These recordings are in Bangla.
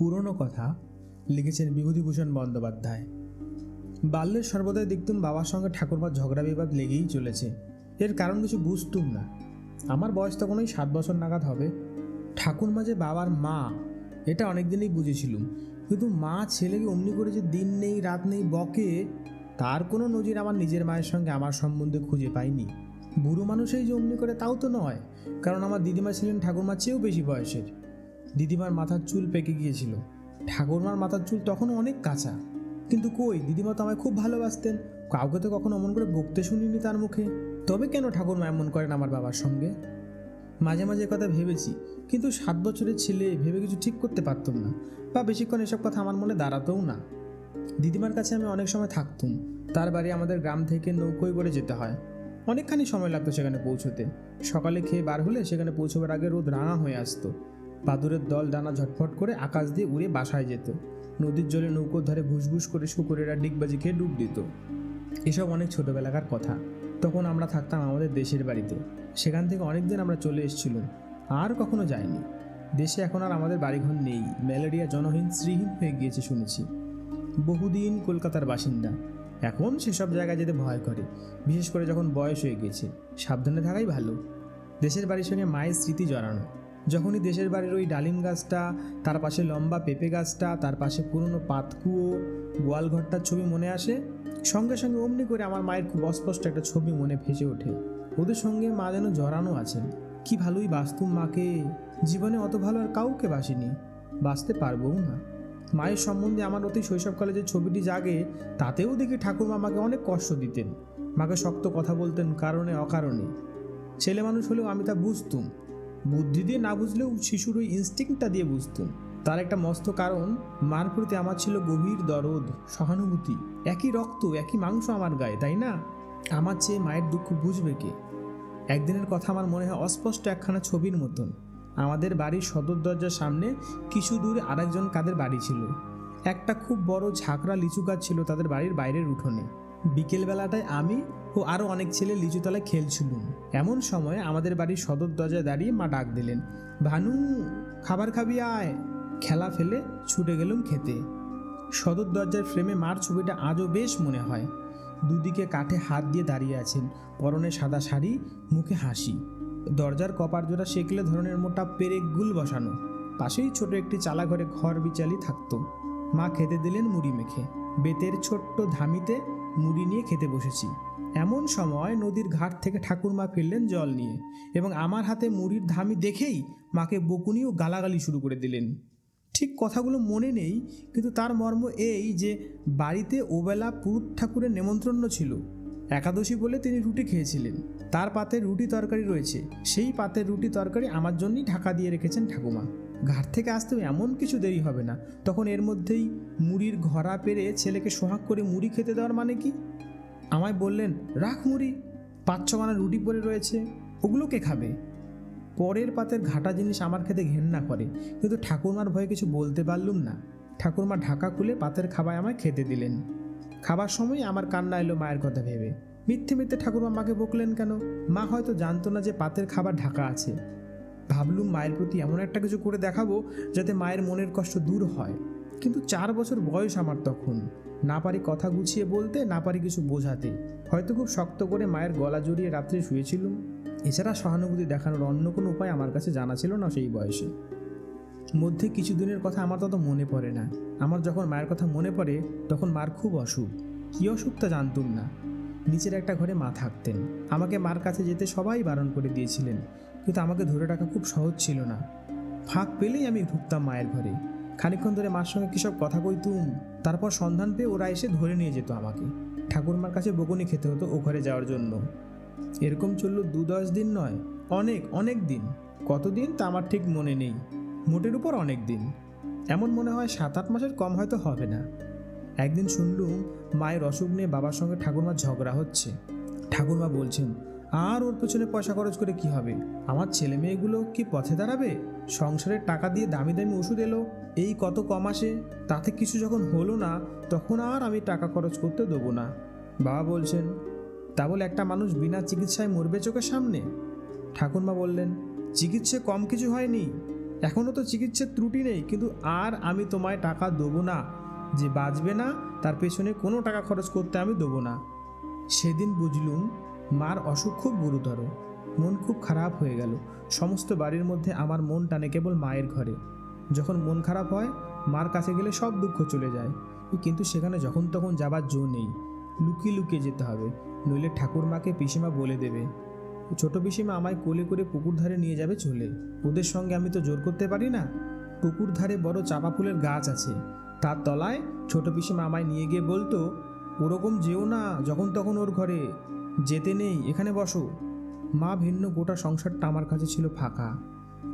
পুরনো কথা লিখেছেন বিভূতিভূষণ বন্দ্যোপাধ্যায়। বাল্যের সর্বদাই দেখতুম বাবার সঙ্গে ঠাকুরমার ঝগড়া বিবাদ লেগেই চলেছে। এর কারণ কিছু বুঝতুম না। আমার বয়স তখন ওই সাত বছর নাগাদ হবে। ঠাকুরমা যে বাবার মা, এটা অনেক দিনই বুঝেছিলুম। কিন্তু মা ছেলেকে অমনি করে যে দিন নেই, রাত নেই, বকে, তার কোনো নজির আমার নিজের মায়ের সঙ্গে আমার সম্বন্ধে খুঁজে পাইনি। বুড়ো মানুষই যে অমনি করে তাও তো নয়। কারণ আমার দিদিমা ছিলেন ঠাকুরমার চেয়েও বেশি বয়সের। দিদিমার মাথার চুল পেকে গিয়েছিল। ঠাকুরমার মাথার চুল তখনও অনেক কাঁচা। কিন্তু কই, দিদিমা তো আমায় খুব ভালোবাসতেন। কাউকে তো কখনো অমন করে বকতে শুনিনি তার মুখে। তবে কেন ঠাকুরমা এমন করেন আমার বাবার সঙ্গে? মাঝে মাঝে কথা ভেবেছি, কিন্তু সাত বছরের ছেলে, ভেবে কিছু ঠিক করতে পারতাম না। বা বেশিক্ষণ এসব কথা আমার মনে দাঁড়াতেও না। দিদিমার কাছে আমি অনেক সময় থাকতুম। তার বাড়ি আমাদের গ্রাম থেকে নৌকোয় করে যেতে হয়। অনেকখানি সময় লাগতো সেখানে পৌঁছতে। সকালে খেয়ে বার হলে সেখানে পৌঁছবার আগে রোদ রাঙা হয়ে আসতো। বাদুরের দল ডানা ঝটফট করে আকাশ দিয়ে উড়ে বাসায় যেত। নদীর জলে নৌকোর ধারে ভুসভুস করে শুকুরেরা ডিগবাজি খেয়ে ডুব দিত। এসব অনেক ছোটোবেলাকার কথা। তখন আমরা থাকতাম আমাদের দেশের বাড়িতে। সেখান থেকে অনেক দিন আমরা চলে এসেছিলাম। আর কখনো যাইনি। দেশে এখন আর আমাদের বাড়িঘর নেই। ম্যালেরিয়া জনহীন, শ্রীহীন হয়ে গিয়েছে শুনেছি। বহুদিন কলকাতার বাসিন্দা। এখন সেসব জায়গায় যেতে ভয় করে। বিশেষ করে যখন বয়স হয়ে গেছে। সাবধানে থাকাই ভালো। দেশের বাড়ির সঙ্গে মায়ের স্মৃতি জড়ানো। যখনই দেশের বাড়ির ওই ডালিম গাছটা, তার পাশে লম্বা পেঁপে গাছটা, তার পাশে পুরনো পাতকুয়ো গোয়ালঘরটার ছবি মনে আসে? সঙ্গে সঙ্গে অমনি করে আমার মায়ের খুব অস্পষ্ট একটা ছবি মনে ভেসে ওঠে। ওদের সঙ্গে মা যেন জড়ানো আছেন। কি ভালোই বাস্তুম মাকে। জীবনে অত ভালো আর কাউকে বাসিনি বাঁচতে পারবও না। মায়ের সম্বন্ধে আমার অতি শৈশবকালে যে ছবিটি জাগে, তাতেও দেখি ঠাকুরমা আমাকে অনেক কষ্ট দিতেন। মাকে শক্ত কথা বলতেন কারণে অকারণে। ছেলে মানুষ হলেও আমি তা বুঝতুম। বুদ্ধি দিয়ে না বুঝলেও শিশুর ওই ইনস্টিংটা দিয়ে বুঝতুম তার একটা মস্ত কারণ মার প্রতি আমার ছিল গভীর দরদ, সহানুভূতি। একই রক্ত, একই মাংস আমার গায়ে, তাই না? আমার চেয়ে মায়ের দুঃখ বুঝবে কে? একদিনের কথা আমার মনে হয় অস্পষ্ট একখানা ছবির মতন। আমাদের বাড়ির সদর দরজার সামনে কিছু দূরে আরেকজন কাদের বাড়ি ছিল। একটা খুব বড় ঝাঁকড়া লিচু গাছ ছিল তাদের বাড়ির বাইরের উঠোনে। বিকেলবেলাটায় আমি ও আরও অনেক ছেলে লিচুতলায় খেলছিলুম। এমন সময় আমাদের বাড়ির সদর দরজায় দাঁড়িয়ে মা ডাক দিলেন, ভানু, খাবার খাবি আয়। খেলা ফেলে ছুটে গেলুম খেতে। সদর দরজার ফ্রেমে মার ছবিটা আজও বেশ মনে হয়। দুদিকে কাঠে হাত দিয়ে দাঁড়িয়ে আছেন, পরনে সাদা শাড়ি, মুখে হাসি। দরজার কপার জোড়া সেকলে ধরনের মোটা পেরেক গুল বসানো। পাশেই ছোট একটি চালা ঘরে ঘর বিচালি থাকতো। মা খেতে দিলেন মুড়ি মেখে। বেতের ছোট্ট ধামিতে মুড়ি নিয়ে খেতে বসেছি। এমন সময় নদীর ঘাট থেকে ঠাকুরমা ফিরলেন জল নিয়ে এবং আমার হাতে মুড়ির ধামি দেখেই মাকে বকুনি ও গালাগালি শুরু করে দিলেন। ঠিক কথাগুলো মনে নেই, কিন্তু তার মর্ম এই যে বাড়িতে ওবেলা পুরুত ঠাকুরের নেমন্ত্রণ ছিল। একাদশী বলে তিনি রুটি খেয়েছিলেন। তার পাতে রুটি তরকারি রয়েছে। সেই পাতের রুটি তরকারি আমার জন্যই ঢাকা দিয়ে রেখেছেন ঠাকুমা। ঘাট থেকে আসতেও এমন কিছু দেরি হবে না। তখন এর মধ্যেই মুড়ির ঘরা পেরে ছেলেকে সোহাগ করে মুড়ি খেতে দেওয়ার মানে কি? আমায় বললেন, রাখ মুড়ি, পাঁচ ছখানা রুটি পরে রয়েছে ওগুলোকে খাবে? পরের পাতের ঘাটা জিনিস আমার খেতে ঘেন্না করে, কিন্তু ঠাকুরমার ভয়ে কিছু বলতে পারলুম না। ঠাকুরমা ঢাকা খুলে পাতের খাবার আমায় খেতে দিলেন। খাবার সময় আমার কান্না এলো মায়ের কথা ভেবে। মিথ্যে মিথ্যে ঠাকুরমা মাকে বকলেন কেন? মা হয়তো জানতো না যে পাতের খাবার ঢাকা আছে। ভাবলুম মায়ের প্রতি এমন একটা কিছু করে দেখাবো যাতে মায়ের মনের কষ্ট দূর হয়। কিন্তু চার বছর বয়স আমার তখন। না পারি কথা গুছিয়ে বলতে, না পারি কিছু বোঝাতে। হয়তো খুব শক্ত করে মায়ের গলা জড়িয়ে রাত্রে শুয়েছিলুম। এছাড়া সহানুভূতি দেখানোর অন্য কোনো উপায় আমার কাছে জানা ছিল না সেই বয়সে। মধ্যে কিছু দিনের কথা আমার তত মনে পড়ে না। আমার যখন মায়ের কথা মনে পড়ে, তখন মার খুব অসুখ। কী অসুখ তা জানতুম না। নিচের একটা ঘরে মা থাকতেন। আমাকে মার কাছে যেতে সবাই বারণ করে দিয়েছিলেন। কিন্তু আমাকে ধরে রাখা খুব সহজ ছিল না। ফাঁক পেলেই আমি ঢুকতাম মায়ের ঘরে। খানিকক্ষণ ধরে মার সঙ্গে কিসব কথা কইতুম? তারপর সন্ধান পেয়ে ওরা এসে ধরে নিয়ে যেত আমাকে। ঠাকুরমার কাছে বকুনি খেতে হতো ও ঘরে যাওয়ার জন্য। এরকম চলল দু দশ দিন নয়, অনেক অনেক দিন। কতদিন তা আমার ঠিক মনে নেই। মোটের উপর অনেক দিন। এমন মনে হয় সাত আট মাসের কম হয়তো হবে না। একদিন শুনলুম মায়ের অসুখ নিয়ে বাবার সঙ্গে ঠাকুরমার ঝগড়া হচ্ছে। ঠাকুরমা বলছেন আর ওর পেছনে পয়সা খরচ করে কি হবে? আমার ছেলে মেয়েগুলো কি পথে দাঁড়াবে? সংসারের টাকা দিয়ে দামি দামি ওষুধ এলো, এই কত কম আসে? তাতে কিছু যখন হলো না, তখন আর আমি টাকা খরচ করতে দেবো না। বাবা বলছেন, তা বলে একটা মানুষ বিনা চিকিৎসায় মরবে চোখের সামনে? ঠাকুরমা বললেন, চিকিৎসে কম কিছু হয়নি। এখনও তো চিকিৎসার ত্রুটি নেই, কিন্তু আর আমি তোমায় টাকা দেবো না। যে বাঁচবে না, তার পেছনে কোনো টাকা খরচ করতে আমি দেবো না। সেদিন বুঝলুম মার অসুখ খুব গুরুতর। মন খুব খারাপ হয়ে গেল। সমস্ত বাড়ির মধ্যে আমার মন টানে কেবল মায়ের ঘরে। যখন মন খারাপ হয়, মার কাছে গেলে সব দুঃখ চলে যায়। কিন্তু সেখানে যখন তখন যাবার জো নেই। লুকিয়ে লুকিয়ে যেতে হবে। নইলে ঠাকুরমাকে পিসিমা বলে দেবে। ছোট পিসিমা আমায় কোলে করে পুকুর ধারে নিয়ে যাবে চলে। ওদের সঙ্গে আমি তো জোর করতে পারি না। পুকুর ধারে বড় চাপা ফুলের গাছ আছে। তার তলায় ছোট পিসিমা আমায় নিয়ে গিয়ে বলতো, ওরকম যেও না যখন তখন ওর ঘরে। যেতে নেই, এখানে বসো। মা ভিন্ন গোটা সংসারটা আমার কাছে ছিল ফাঁকা।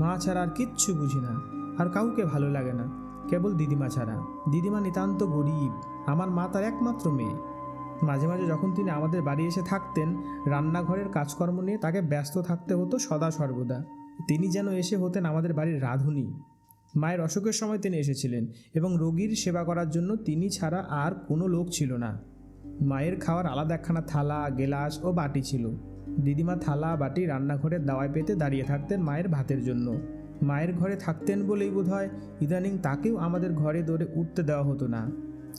মা ছাড়া আর কিচ্ছু বুঝি না, আর কাউকে ভালো লাগে না, কেবল দিদিমা ছাড়া। দিদিমা নিতান্ত গরিব, আমার মা তার একমাত্র মেয়ে। মাঝে মাঝে যখন তিনি আমাদের বাড়ি এসে থাকতেন, রান্নাঘরের কাজকর্ম নিয়ে তাকে ব্যস্ত থাকতে হতো সদা সর্বদা। তিনি যেন এসে হতেন আমাদের বাড়ির রাঁধুনি। মায়ের অসুখের সময় তিনি এসেছিলেন এবং রোগীর সেবা করার জন্য তিনি ছাড়া আর কোনো লোক ছিল না। মায়ের খাওয়ার আলাদা একখানা থালা, গেলাস ও বাটি ছিল। দিদিমা থালা, বাটি রান্নাঘরের দাওয়ায় পেতে দাঁড়িয়ে থাকতেন মায়ের ভাতের জন্য। মায়ের ঘরে থাকতেন বলেই বোধ হয় ইদানিং তাকেও আমাদের ঘরে দৌড়ে উঠতে দেওয়া হতো না।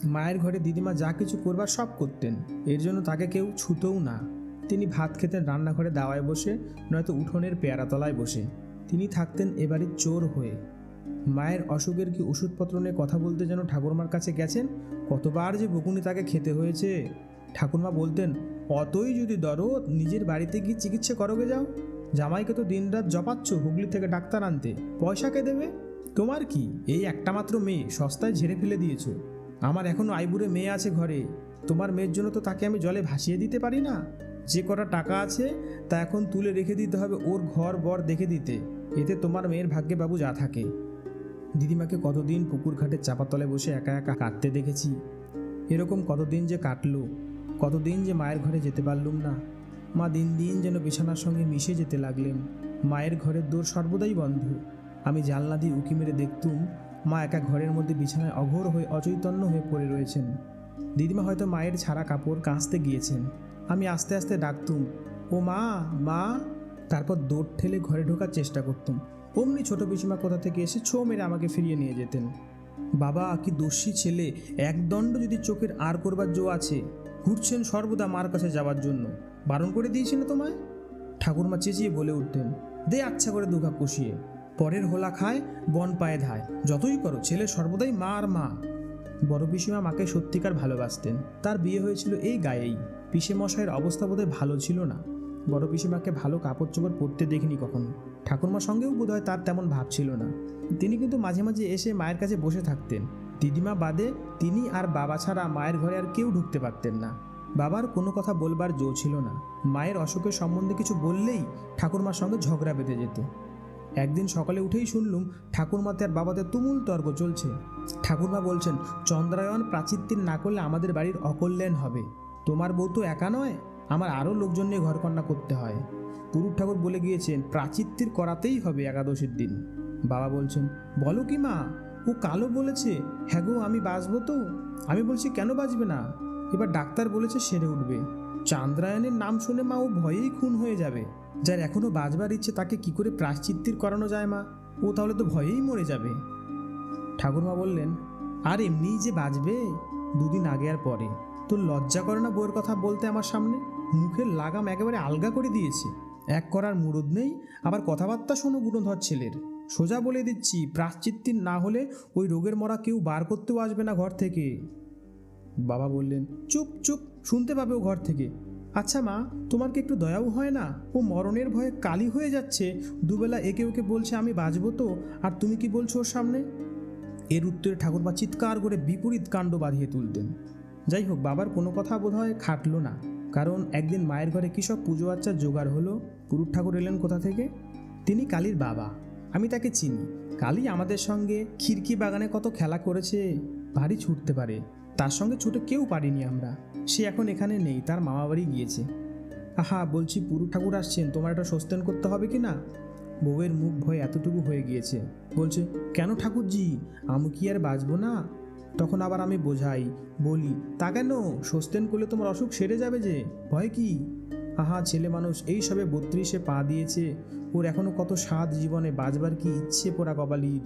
মায়ের ঘরে দিদিমা যা কিছু করবার সব করতেন। এর জন্য তাকে কেউ ছুতেও না। তিনি ভাত খেতেন রান্নাঘরে দাওয়ায় বসে, নয়তো উঠোনের পেয়ারাতলায় বসে। তিনি থাকতেন এবারে চোর হয়ে। মায়ের অসুখের কি ওষুধপত্র নিয়ে কথা বলতে যেন ঠাকুরমার কাছে গেছেন? কতবার যে বকুনি তাকে খেতে হয়েছে। ঠাকুরমা বলতেন, অতই যদি দরদ, নিজের বাড়িতে গিয়ে চিকিৎসা করোগে যাও। জামাইকে তো দিনরাত জপাচ্ছ হুগলি থেকে ডাক্তার আনতে। পয়সা কে দেবে? তোমার কি? এই একটা মাত্র মেয়ে, সস্তায় ঝেড়ে ফেলে দিয়েছ। আমার এখনও আইবুড়ে মেয়ে আছে ঘরে। তোমার মেয়ের জন্য তো তাকে আমি জলে ভাসিয়ে দিতে পারি না। যে কটা টাকা আছে, তা এখন তুলে রেখে দিতে হবে ওর ঘর বর দেখে দিতে। এতে তোমার মেয়ের ভাগ্যে বাবু যা থাকে। দিদিমাকে কতদিন পুকুর ঘাটের চাপাতলে বসে একা একা কাঁদতে দেখেছি। এরকম কতদিন যে কাটলো, কতদিন যে মায়ের ঘরে যেতে পারলুম না। মা দিন দিন যেন বিছানার সঙ্গে মিশে যেতে লাগলেন। মায়ের ঘরের দোর সর্বদাই বন্ধ। আমি জানলা দিয়ে উকি মেরে দেখতুম, মা একা ঘরের মধ্যে বিছানায় অঘোর হয়ে অচৈতন্য হয়ে পড়ে রয়েছেন। দিদিমা হয়তো মায়ের ছাড়া কাপড় কাঁচতে গিয়েছেন। আমি আস্তে আস্তে ডাকতুম, ও মা মা! তারপর দৌড় ঠেলে ঘরে ঢোকার চেষ্টা করতুম। অমনি ছোট পিসিমা কোথা থেকে এসে ছো মেরে আমাকে ফিরিয়ে নিয়ে যেতেন। বাবা, কি দোষী ছেলে। একদণ্ড যদি চোখের আর করবার জো আছে, ঘুরছেন সর্বদা মার কাছে যাওয়ার জন্য। বারণ করে দিয়েছি না তোমায়? ঠাকুরমা চেঁচিয়ে বলে উঠতেন, দে আচ্ছা করে দুঘা কষিয়ে। পরের হোলা খায়, বন পায়ে ধায়। যতই করো, ছেলে সর্বদাই মা আর মা। বড় পিসিমা মাকে সত্যিকার ভালোবাসতেন। তার বিয়ে হয়েছিল এই গায়েই। পিসে মশাইয়ের অবস্থা বোধহয় ভালো ছিল না। বড় পিসিমাকে ভালো কাপড় চোপড় পরতে দেখিনি কখনো। ঠাকুরমার সঙ্গেও বোধহয় তার তেমন ভাব ছিল না। তিনি কিন্তু মাঝে মাঝে এসে মায়ের কাছে বসে থাকতেন। দিদিমা বাদে তিনি আর বাবা ছাড়া মায়ের ঘরে আর কেউ ঢুকতে পারতেন না। বাবার কোনো কথা বলবার জো ছিল না। মায়ের অসুখের সম্বন্ধে কিছু বললেই ঠাকুরমার সঙ্গে ঝগড়া বেঁধে যেত। একদিন সকালে উঠেই শুনলুম ঠাকুরমাতে আর বাবাতে তুমুল তর্ক চলছে। ঠাকুরমা বলছেন চন্দ্রায়ন প্রাচীত্তির না করলে আমাদের বাড়ির অকল্যাণ হবে। তোমার বউ তো একা নয়? আমার আরও লোকজন নিয়ে ঘরকন্যা করতে হয়। পুরুষ ঠাকুর বলে গিয়েছেন, প্রাচিত্তির করাতেই হবে একাদশীর দিন। বাবা বলছেন, বলো কি মা? ও কালো বলেছে হ্যাঁ গো, আমি বাঁচবো তো। আমি বলছি, কেন বাঁচবে না? এবার ডাক্তার বলেছে, সেরে উঠবে। চান্দ্রায়নের নাম শুনে মা ও ভয়েই খুন হয়ে যাবে। যার এখনও বাঁচবার ইচ্ছে তাকে কি করে প্রাশ্চিত্তির করানো যায় মা? ও তাহলে তো ভয়েই মরে যাবে। ঠাকুরমা বললেন, আর এমনিই যে বাঁচবে, দুদিন আগে আর পরে। তোর লজ্জা করে না বইয়ের কথা বলতে আমার সামনে? মুখের লাগাম একেবারে আলগা করে দিয়েছে। এক করার মুরুদ নেই, আবার কথাবার্তা শোনো গুণধর ছেলের। সোজা বলে দিচ্ছি প্রাশ্চিত্তির না হলে ওই রোগের মরা কেউ বার করতেও আসবে না ঘর থেকে। বাবা বললেন, চুপ চুপ, শুনতে পাবে ও ঘর থেকে। আচ্ছা মা, তোমার কি একটু দয়াও হয় না? ও মরণের ভয়ে কালি হয়ে যাচ্ছে। দুবেলা একে ওকে বলছে, আমি বাঁচবো তো, আর তুমি কি বলছো ওর সামনে? এর উত্তরে ঠাকুরমা চিৎকার করে বিপরীত কাণ্ড বাঁধিয়ে তুলতেন। যাই হোক, বাবার কোনো কথা বোধহয় খাটলো না। কারণ একদিন মায়ের ঘরে কী সব পুজো আচ্চার জোগাড় হলো? পুরুষ ঠাকুর এলেন কোথা থেকে? তিনি কালীর বাবা। আমি তাকে চিনি। কালী আমাদের সঙ্গে খিড়কি বাগানে কত খেলা করেছে, ভারী ছুটতে পারে। তার সঙ্গে ছুটে কেউ পারিনি আমরা। সে এখন এখানে নেই, তার মামা বাড়ি গিয়েছে। আহা, বলছি পুরু ঠাকুর আসছেন, তোমার এটা সস্তেন করতে হবে কি না? বউয়ের মুখ ভয় এতটুকু হয়ে গিয়েছে। বলছে, কেন ঠাকুরজি? আমি কি আর বাঁচবো না? তখন আবার আমি বোঝাই, বলি, তা কেন? সস্তেন করলে তোমার অসুখ সেরে যাবে যে, ভয় কি? আহা, ছেলে মানুষ, এই সবে বত্রিশে পা দিয়েছে, ওর এখনও কত স্বাদ জীবনে বাজবার কি ইচ্ছে পোড়া কপালির?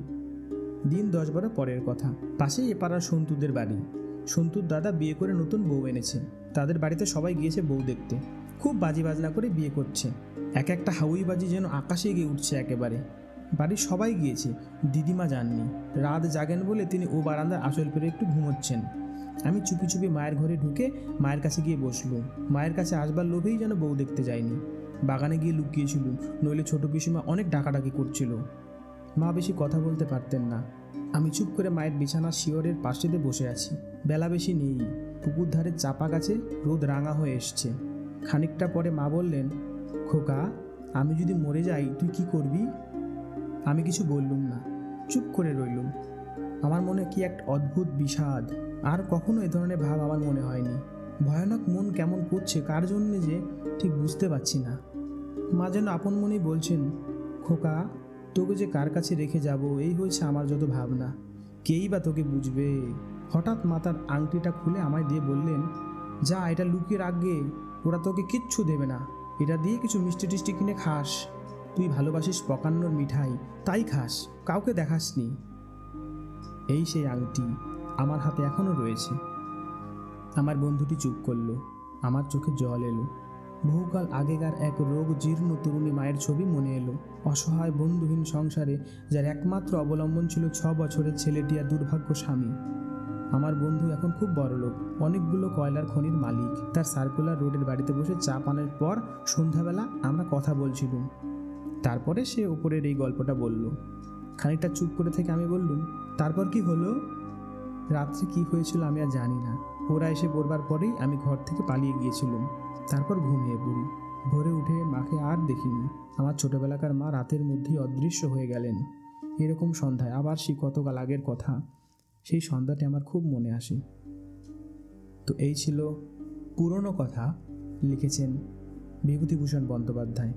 দিন দশ বারো পরের কথা। পাশেই এপাড়ার সন্তুদের বাড়ি। সন্তুর দাদা বিয়ে করে নতুন বউ এনেছে। তাদের বাড়িতে সবাই গিয়েছে বউ দেখতে। খুব বাজি বাজনা করে বিয়ে করছে। এক একটা হাউই বাজি যেন আকাশে গিয়ে উঠছে একেবারে। বাড়ির সবাই গিয়েছে। দিদিমা যাননি। রাত জাগেন বলে তিনি ও বারান্দার আসল পেরে একটু ঘুমোচ্ছেন। আমি চুপি চুপি মায়ের ঘরে ঢুকে মায়ের কাছে গিয়ে বসলুম। মায়ের কাছে আসবার লোভেই যেন বউ দেখতে যায়নি। বাগানে গিয়ে লুকিয়েছিলুম, নইলে ছোট পিসিমা অনেক ডাকাডাকি করছিল। মা বেশি কথা বলতে পারতেন না। আমি চুপ করে মায়ের বিছানার শিয়রের পাশেতে বসে আছি। বেলা বেশি নেই। পুকুর ধারে চাপা গাছে রোদ রাঙা হয়ে এসছে। খানিকটা পরে মা বললেন, খোকা, আমি যদি মরে যাই, তুই কি করবি? আমি কিছু বললুম না, চুপ করে রইলুম। আমার মনে কি এক অদ্ভুত বিষাদ, আর কখনো এ ধরনের ভাব আমার মনে হয়নি। ভয়ানক মন কেমন করছে, কার জন্যে যে ঠিক বুঝতে পারছি না। মা যেন আপন মনেই বলছেন, খোকা, তোকে যে কার কাছে রেখে যাব, এই হয়েছে আমার যত ভাবনা। কেই বা তোকে বুঝবে? হঠাৎ মাতার আংটিটা খুলে আমায় দিয়ে বললেন, যা, এটা লুকিয়ে রাখবে ওরা তোকে কিচ্ছু দেবে না। এটা দিয়ে কিছু মিষ্টি টিষ্টি কিনে খাস। তুই ভালোবাসিস পকান্নর মিঠাই, তাই খাস, কাউকে দেখাসনি। এই সেই আংটি আমার হাতে এখনও রয়েছে। আমার বন্ধুটি চুপ করল, আমার চোখে জল এলো। বহুকাল আগেকার এক রোগ জীর্ণ তরুণী মায়ের ছবি মনে এলো। অসহায় বন্ধুহীন সংসারে, যার একমাত্র অবলম্বন ছিল ছ বছরের ছেলেটি আর দুর্ভাগ্য স্বামী। আমার বন্ধু এখন খুব বড় লোক অনেকগুলো কয়লার খনির মালিক। তার সার্কুলার রোডের বাড়িতে বসে চা পানের পর সন্ধ্যাবেলা আমরা কথা বলছিলাম। তারপরে সে ওপরের এই গল্পটা বলল। খানিকটা চুপ করে থেকে আমি বললুম, তারপর কি হলো? রাত্রে কি হয়েছিল আমি আর জানি না। ওরা এসে পড়বার পরেই আমি ঘর থেকে পালিয়ে গিয়েছিলাম। তারপর ঘুমিয়ে পড়ি। ভোরে উঠে মাকে আর দেখিনি। আমার ছোটবেলাকার মা রাতের মধ্যেই অদৃশ্য হয়ে গেলেন। এরকম সন্ধ্যায়। আবার সেই কতকাল আগের কথা। সেই সন্ধ্যাটি আমার খুব মনে আসে। তো এই ছিল পুরনো কথা। লিখেছেন বিভূতিভূষণ বন্দ্যোপাধ্যায়।